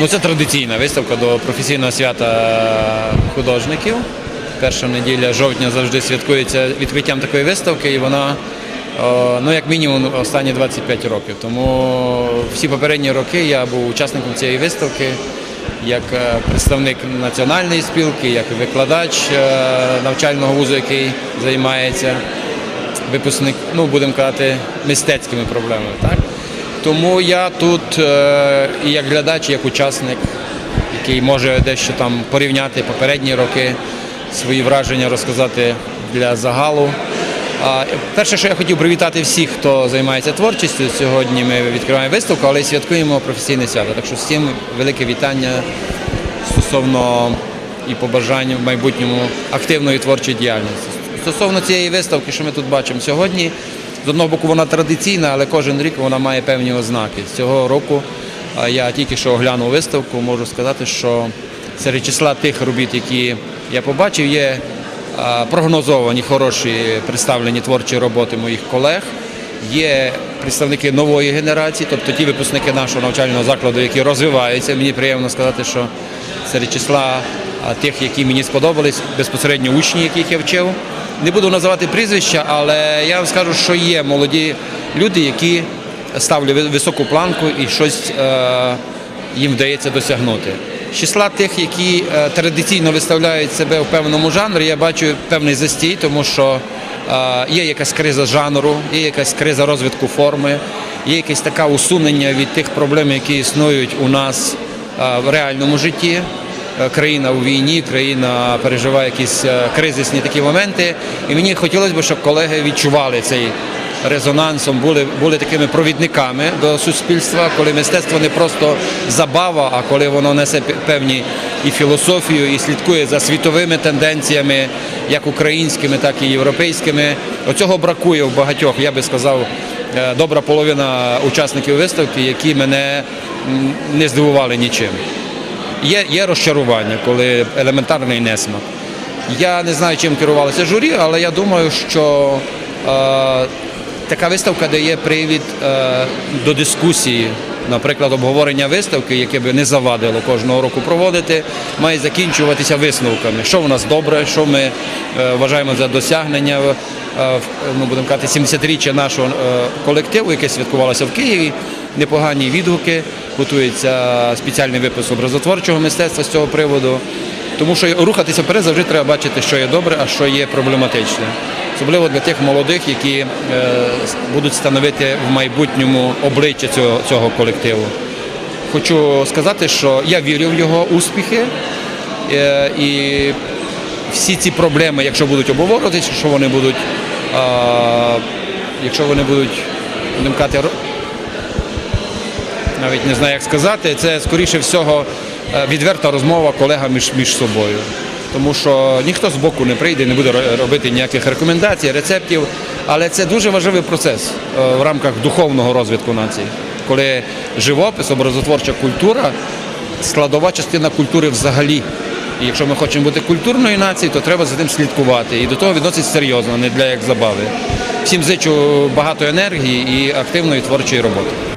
Ну, це традиційна виставка до професійного свята художників. Перша неділя жовтня завжди святкується відкриттям такої виставки, і вона, ну, як мінімум, останні 25 років. Тому всі попередні роки я був учасником цієї виставки як е, представник національної спілки, як викладач е, навчального вузу, який займається випускник, ну будемо казати, мистецькими проблемами. Так? Тому я тут е, і як глядач, і як учасник, який може дещо там порівняти попередні роки, свої враження розказати для загалу. Перше, що я хотів привітати всіх, хто займається творчістю. Сьогодні ми відкриваємо виставку, але святкуємо професійне свято. Так що всім велике вітання стосовно і побажання в майбутньому активної творчої діяльності. Стосовно цієї виставки, що ми тут бачимо сьогодні, з одного боку вона традиційна, але кожен рік вона має певні ознаки. З цього року я тільки що оглянув виставку, можу сказати, що серед числа тих робіт, які я побачив, є прогнозовані хороші представлені творчі роботи моїх колег. Є представники нової генерації, тобто ті випускники нашого навчального закладу, які розвиваються. Мені приємно сказати, що серед числа тих, які мені сподобались, безпосередньо учні, яких я вчив. Не буду називати прізвища, але я вам скажу, що є молоді люди, які ставлять високу планку і щось е, їм вдається досягнути. З числа тих, які е, традиційно виставляють себе в певному жанрі, я бачу певний застій, тому що е, є якась криза жанру, є якась криза розвитку форми, є якесь таке усунення від тих проблем, які існують у нас в реальному житті. Е, Країна у війні, країна переживає якісь е, кризисні такі моменти. І мені хотілося б, щоб колеги відчували цей резонансом, були, були такими провідниками до суспільства, коли мистецтво не просто забава, а коли воно несе певні і філософію, і слідкує за світовими тенденціями, як українськими, так і європейськими. Оцього бракує в багатьох, я би сказав, е, добра половина учасників виставки, які мене не здивували нічим. Є, є розчарування, коли елементарний несмак. Я не знаю, чим керувалося журі, але я думаю, що е, така виставка дає привід е, до дискусії. Наприклад, обговорення виставки, яке би не завадило кожного року проводити, має закінчуватися висновками, що в нас добре, що ми е, вважаємо за досягнення. е, ну, будемо казати, 70-річчя нашого е, колективу, яке святкувалося в Києві. Непогані відгуки, готується спеціальний випуск образотворчого мистецтва з цього приводу. Тому що рухатися вперед завжди треба бачити, що є добре, а що є проблематичне. Особливо для тих молодих, які е, будуть становити в майбутньому обличчя цього, колективу. Хочу сказати, що я вірю в його успіхи е, і всі ці проблеми, якщо будуть обговорюватися, що вони будуть, якщо вони будуть, будемо казати, навіть не знаю, як сказати, це скоріше всього е, відверта розмова колега між, між собою. Тому що ніхто з боку не прийде, не буде робити ніяких рекомендацій, рецептів. Але це дуже важливий процес е, в рамках духовного розвитку нації, коли живопис, образотворча культура складова частина культури взагалі. І якщо ми хочемо бути культурною нацією, то треба за тим слідкувати. І до того відноситься серйозно, не для як забави. Всім зичу багато енергії і активної творчої роботи.